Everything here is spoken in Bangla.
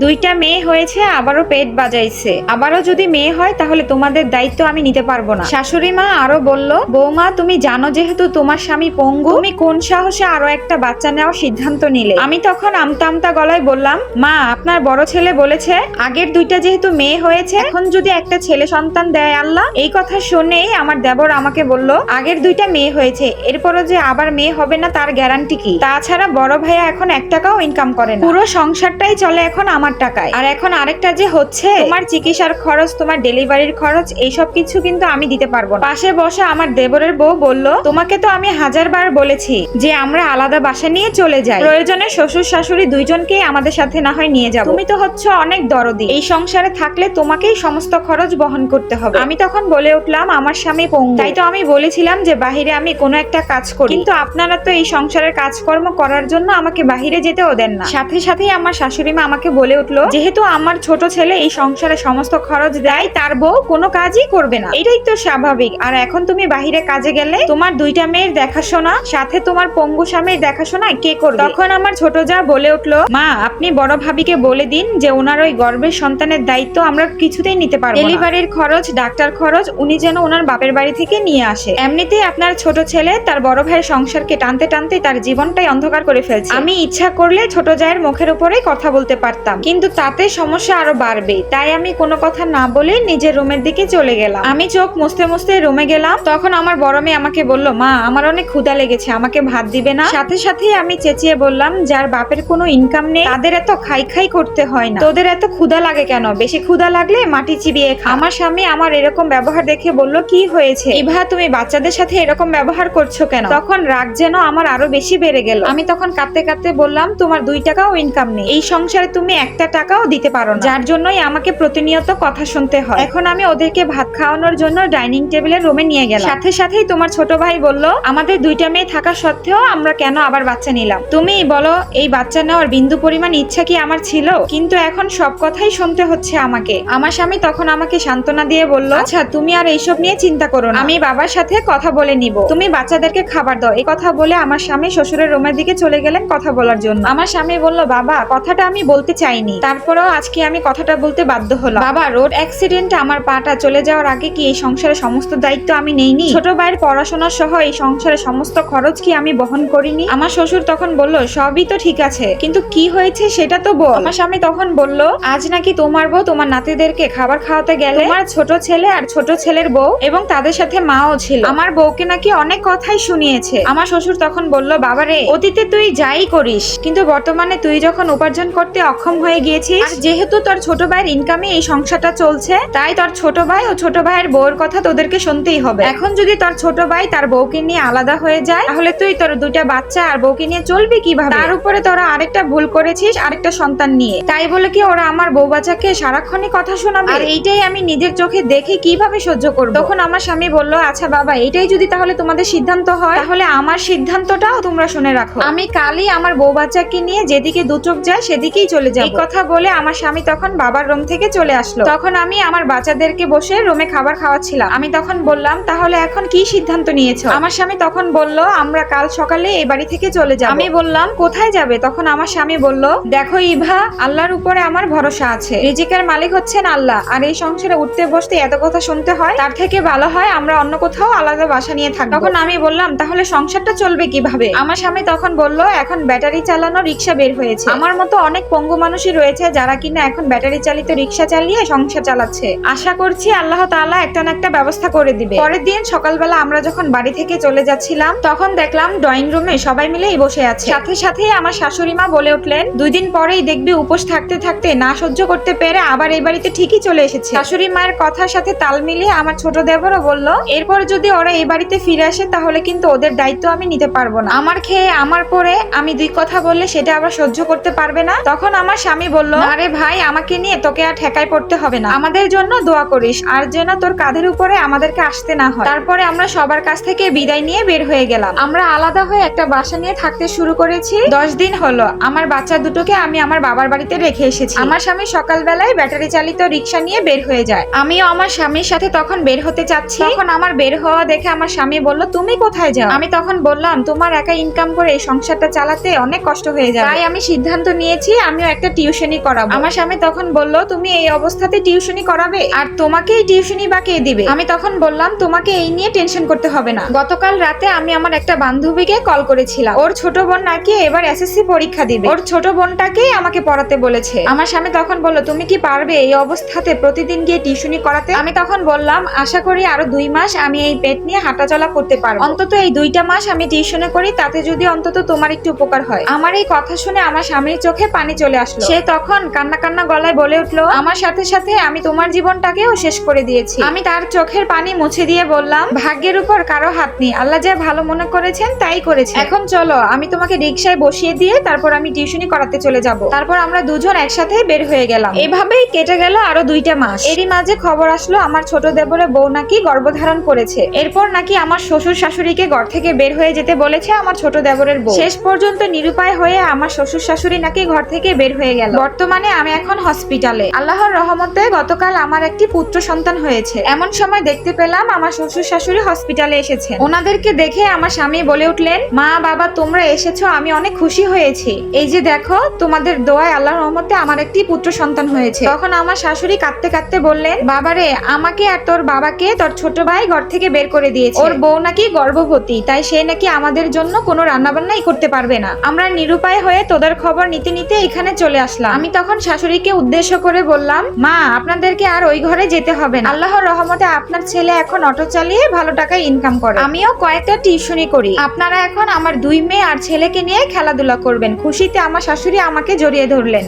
দুইটা মেয়ে হয়েছে, আবারও পেট বাজাইছে। আবারও যদি মেয়ে হয়, তাহলে তোমাদের দায়িত্ব আমি নিতে পারব না। শাশুড়ি মা আরও বলল, বৌমা, তুমি জানো যেহেতু তোমার স্বামী পঙ্গু, তুমি কোন সাহসে আরও একটা বাচ্চা নেওয়ার সিদ্ধান্ত নিলে? আমি তখন আমতা আমতা গলায় বললাম, মা, আপনার বড় ছেলে বলেছে, আগের দুইটা যেহেতু মেয়ে হয়েছে, এখন যদি একটা ছেলে সন্তান দেয় আল্লাহ? এই কথা শুনেই আমার দেবর আমাকে বলল, আগের দুইটা মেয়ে হয়েছে, এরপরও যে আবার মেয়ে হবে না, তার গ্যারান্টি কি? তাছাড়া বড় ভাইয়া এখন এক টাকাও ইনকাম করে পুরো সংসারটাই চলে এখন আমার টাকায়। আর এখন আরেকটা যে হচ্ছে, তোমার চিকিৎসার খরচ, তোমার ডেলিভারির খরচ, এইসব কিছু কিন্তু আমি দিতে পারব না। পাশে বসে আমার দেবরের বউ বলল, তোমাকে তো আমি হাজার বার বলেছি যে আমরা আলাদা বাসা নিয়ে চলে যাই। প্রয়োজনে শ্বশুর শাশুড়ি দুইজনকেই আমাদের সাথে না হয় নিয়ে যাব। তুমি তো হচ্ছে অনেক দরদি। এই সংসারে থাকলে তোমাকেই সমস্ত খরচ বহন করতে হবে। আমি তখন বলে উঠলাম, আমার স্বামী পঙ্গু। তাই তো আমি বলেছিলাম যে বাহিরে আমি কোনো একটা কাজ করি। কিন্তু আপনারা তো এই সংসারের কাজকর্ম করার জন্য আমাকে বাহিরে যেতেও দেন না। সাথে সাথেই আমার শাশুড়ি মা আমাকে বলে উঠল, যেহেতু আমার ছোট ছেলে এই সংসারে সমস্ত খরচ দেয়, তার বউ কোনো কাজই করবে না। এটাই তো স্বাভাবিক। আর এখন তুমি বাহিরে কাজে গেলে তোমার দুইটা মেয়ের দেখাশোনা, সাথে তোমার পঙ্গু স্বামীর দেখাশোনা, কে করবে? তখন আমার ছোট যা বলে উঠল, মা, আপনি বড় ভাবিকে বলে দিন যে ওনার ওই গর্ভের সন্তানের দায়িত্ব আমরা কিছুতেই নিতে পারব ডেলিভারির খরচ, ডাক্তার খরচ, উনি যেন ওনার বাপের বাড়ি থেকে নিয়ে আসে। এমনিতেই আপনার ছোট ছেলে তার বড় ভাইয়ের সংসারকে টানতে টানতে তার জীবনটাই অন্ধকার করে ফেলছে। আমি ইচ্ছা করলে ছোট জায়ের মুখের উপরে কথা বলতে পারতাম। কিন্তু তাতে সমস্যা আরও বাড়বে তাই আমি কোনো কথা না বলে নিজের রুমের দিকে চলে গেলাম। আমি চোখ মুছতে মুছতে রুমে গেলাম। তখন আমার বড় মেয়ে আমাকে বলল, মা, আমার অনেক ক্ষুধা লেগেছে, আমাকে ভাত দিবে না। সাথে সাথে আমি চেঁচিয়ে বললাম, যার বাপের কোনো ইনকাম নেই, তাদের এত খাই খাই করতে হয় না। তোদের এত ক্ষুধা লাগে কেন? বেশি ক্ষুধা লাগলে মাটি চিবিয়ে খা। আমার স্বামী আমার এরকম ব্যবহার দেখে বলল, কি হয়েছে? ইভা, তুমি বাচ্চাদের সাথে এরকম ব্যবহার করছ কেন? তখন রাগ যেন আমার আরও বেশি বেড়ে গেল। আমি তখন কাঁদতে কাঁদতে বললাম, তোমার দুই টাকাও ইনকাম নেই। এই সংসারে তুমি একটা টাকাও দিতে পারো না। যার জন্যই আমাকে প্রতিনিয়ত কথা শুনতে হয়। এখন আমি ওদেরকে ভাত খাওয়ানোর জন্য ডাইনিং টেবিলের রুমে নিয়ে গেলাম। সাথে সাথেই তোমার ছোট ভাই বলল আমাদের দুইটা মেয়ে থাকা সত্ত্বেও আমরা কেন আবার বাচ্চা নিলাম? তুমি বলো এই বাচ্চা নেওয়ার বিন্দু পরিমাণ ইচ্ছা কি আমার ছিল? কিন্তু এখন সব কথাই শুনতে হচ্ছে আমাকে। আমার স্বামী তখন আমাকে সান্ত্বনা দিয়ে বলল আচ্ছা তুমি আর এইসব নিয়ে চিন্তা করো না। আমি বাবার সাথে কথা বলে নিব। তুমি বাচ্চাদেরকে খাবার দাও। এই কথা বলে আমার স্বামী শ্বশুরের রুমের দিকে চলে গেলেন কথা বলার জন্য। আমার স্বামী বলল বাবা কথাটা আমি বলতে চাইনি তারপরেও আজকে আমি কথাটা বলতে বাধ্য হলাম। বাবা, রোড অ্যাক্সিডেন্টে আমার পাটা চলে যাওয়ার আগে কি এই সংসারের সমস্ত দায়িত্ব আমি নেইনি? ছোট ভাইয়ের পড়াশোনা সহ এই সংসারের সমস্ত খরচ কি আমি বহন করিনি? আমার শ্বশুর তখন বলল, সবই তো ঠিক আছে, কিন্তু কি হয়েছে সেটা তো বল। আমার স্বামী তখন বলল, আজ নাকি তোমার বউ তোমার নাতিদেরকে খাবার খাওয়াতে গেলে? তোমার ছোট ছেলে আর ছোট ছেলের বউ এবং তাদের সাথে মাও ছিল। আমার বউকে নাকি অনেক কথাই শুনিয়েছে। আমার শ্বশুর তখন বলল, বাবারে, অতীতে তুই যাই করিস, কিন্তু বর্তমানে তুই যখন উপার্জন করতে অক্ষম হয়ে গিয়েছিস? আর যেহেতু তোর ছোট ভাইয়ের ইনকামে এই সংসারটা চলছে, তাই তোর ছোট ভাই ও ছোট ভাইয়ের বউর কথা তোদেরকে শুনতেই হবে। এখন যদি তোর ছোট ভাই তার বউকে নিয়ে আলাদা হয়ে যায়, তাহলে তুই তোর দুইটা বাচ্চা আর বউকে নিয়ে চলবি কীভাবে? তার উপরে তোরা আরেকটা ভুল করেছিস, আরেকটা সন্তান নিয়ে। তাই বলে কি ওরা আমার বউ বাচ্চাকে সারাক্ষণই কথা শোনাবে? আর এইটাই আমি নিজের চোখে দেখে কীভাবে সহ্য করব? তখন আমার স্বামী বলল আচ্ছা বাবা এটাই যদি তাহলে তোমাদের সিদ্ধান্ত হয়, তাহলে আমার সিদ্ধান্তটাও তোমরা শুনে রাখো। আমি কালই আমার বউ বাচ্চাকে নিয়ে যেদিকে দু চোখ যায়, সেদিকেই চলে যাব। এই কথা বলে আমার স্বামী তখন বাবার রুম থেকে চলে আসলো। তখন আমি আমার বাচ্চাদেরকে বসে রুমে খাবার খাওয়াচ্ছিলাম। আমি তখন বললাম, তাহলে এখন কি সিদ্ধান্ত নিয়েছো? আমার স্বামী তখন বলল, আমরা কাল সকালে এই বাড়ি থেকে চলে যাব। আমি বললাম, কোথায় যাবে? তখন আমার স্বামী বলল, দেখো ইভা, আল্লাহর উপরে আমার ভরসা আছে। রিজিকের মালিক হচ্ছেন আল্লাহ। আর এই সংসারে উঠতে বসতে এত কথা শুনতে হয়, তার থেকে ভালো হয় আমরা অন্য কোথাও আলাদা বাসা নিয়ে থাকব। তখন আমি বললাম, তাহলে সংসারটা চলবে কীভাবে? আমার স্বামী তখন বলল, এখন ব্যাটারি চালানো রিক্সা বের হয়েছে। আমার মতো অনেক পঙ্গু মানুষই রয়েছে যারা কিনা এখন ব্যাটারি চালিত রিক্সা চালিয়ে সংসার চালাচ্ছে। আশা করছি আল্লাহ তাআলা একটা না একটা ব্যবস্থা করে দিবে। পরের দিন সকালবেলা আমরা যখন বাড়ি থেকে চলে যাচ্ছিলাম, তখন দেখলাম ড্রয়িং রুমে সবাই মিলেই বসে আছে। সাথে সাথেই আমার শাশুড়ি মা বলে উঠলেন দুই দিন পরেই দেখবি উপোস থাকতে থাকতে না সহ্য করতে পেরে আবার এই বাড়িতে ঠিকই চলে এসেছে। শাশুড়ি মায়ের কথার সাথে তাল মিলিয়ে আমার ছোট দেবরও বলল, এরপর যদি ওরা এই বাড়িতে ফিরে আসে তাহলে কিন্তু ওদের দায়িত্ব আমি নিতে পারব না। আমার খেয়ে, আমার পরে আমি দুই কথা বললে সেটা আবার সহ্য করতে পারবে না? তখন আমার স্বামী বলল আরে ভাই, আমাকে নিয়ে তোকে আর ঠেকায় পড়তে হবে না। আমাদের জন্য দোয়া করিস, আর যেন তোর কাঁধের উপরে আমাদেরকে আসতে না হয়। তারপরে আমরা সবার কাছ থেকে বিদায় নিয়ে বের হয়ে গেলাম। আমরা আলাদা হয়ে একটা বাসা নিয়ে থাকতে শুরু করেছি। দশ দিন হলো, আমার বাচ্চা দুটোকে আমি আমার বাবার বাড়িতে রেখে এসেছি। আমার স্বামী সকালবেলায় ব্যাটারি চালিত রিক্সা নিয়ে বের হয়ে যায়। আমিও আমার স্বামীর সাথে তখন বের হতে চাচ্ছি। তখন আমার বের হওয়া দেখে আমার স্বামী বলল, তুমি কোথায় যাও? আমি তখন বললাম, তোমার একা ইনকাম করে এই সংসারটা চালাতে অনেক কষ্ট হয়ে যায় তাই আমি সিদ্ধান্ত নিয়েছি, আমিও একটা টিউশনি করাবো। আমার স্বামী তখন বলল, তুমি এই অবস্থাতে টিউশনি করাবে? আর তোমাকে এই টিউশনি বা কে দিবে। আমি তখন বললাম, তোমাকে এই নিয়ে টেনশন করতে হবে না। গতকাল রাতে আমি আমার একটা বান্ধবীকে কল করেছিলাম। ওর ছোট বোন নাকি এবার এসএসসি পরীক্ষা দিবে। ওর ছোট বোনটাকেই আমাকে পড়াতে বলেছে। আমার স্বামী তখন বলল, তুমি কি পারবে এই অবস্থাতে প্রতিদিন গিয়ে টিউশনি করাতে? আমি তখন বললাম, আশা করি আরও দুই মাস আমি এই পেট নিয়ে হাঁটাচলা করতে পারব। অন্তত এই দুইটা মাস আমি টিউশনে করি, তাতে যদি অন্তত তোমার একটু উপকার হয়। আমার এই কথা শুনে আমার স্বামীর চোখে পানি চলে আসলো। সে তখন কান্না কান্না গলায় বলে উঠল, আমার সাথে সাথে আমি তোমার জীবনটাকেও শেষ করে দিয়েছি। আমি তার চোখের পানি মুছে দিয়ে বললাম, ভাগ্যের উপর কারও হাত নেই। আল্লাহ যা ভালো মনে করেছেন, তাই করেছে। এখন চলো, আমি তোমাকে রিক্সায় বসিয়ে দিয়ে তারপর আমি টিউশনি করাতে চলে যাব। তারপর আমরা দুজন একসাথে বের হয়ে গেলাম। এভাবেই কেটে গেল আরও দুইটা মাস। এরই মাঝে খবর আসলো, আমার ছোট দেবরের বউ নাকি গর্ভধারণ করেছে। এরপর নাকি আমার শ্বশুর শাশুড়িকে ঘর থেকে বের হয়ে যেতে বলেছে আমার ছোট দেবরের বউ। শেষ পর্যন্ত নিরুপায় হয়ে আমার শ্বশুর শাশুড়ি নাকি ঘর থেকে বের হয়ে গেল। বর্তমানে আমি এখন হসপিটালে আল্লাহর রহমতে গতকাল আমার একটি পুত্র সন্তান হয়েছে। এমন সময় দেখতে পেলাম আমার শ্বশুর শাশুড়ি হসপিটালে এসেছেন। ওনাদেরকে দেখে আমার স্বামী বলে উঠলেন, মা, বাবা, তোমরা এসেছ, আমি অনেক খুশি হয়েছি। এই যে দেখো, তোমাদের দোয়ায় আল্লাহর রহমতে আমার একটি পুত্র সন্তান হয়েছে। তখন আমার শাশুড়ি কাঁদতে কাঁদতে বললেন, বাবারে, আমাকে আর তোর বাবাকে তোর ছোট ভাই ঘর থেকে বের করে দিয়েছে। ওর বউ নাকি গর্ভবতী, তাই সে নাকি আমাদের জন্য কোনো রান্নাবান্নাই করতে পারবে না। আমরা নিরুপায় হয়ে তোদের খবর নিতে নিতে এখানে চলে আসলাম আমি তখন শাশুড়িকে উদ্দেশ্য করে বললাম, মা, আপনাদেরকে আর ওই ঘরে যেতে হবে না। আল্লাহর রহমতে আপনার ছেলে এখন অটো চালিয়ে ভালো টাকায় ইনকাম করে। আমিও কয়েকটা টিউশনি করি। আপনারা এখন আমার দুই মেয়ে আর ছেলেকে নিয়ে খেলাধুলা করবেন। খুশিতে আমার শাশুড়ি আমাকে জড়িয়ে ধরলেন।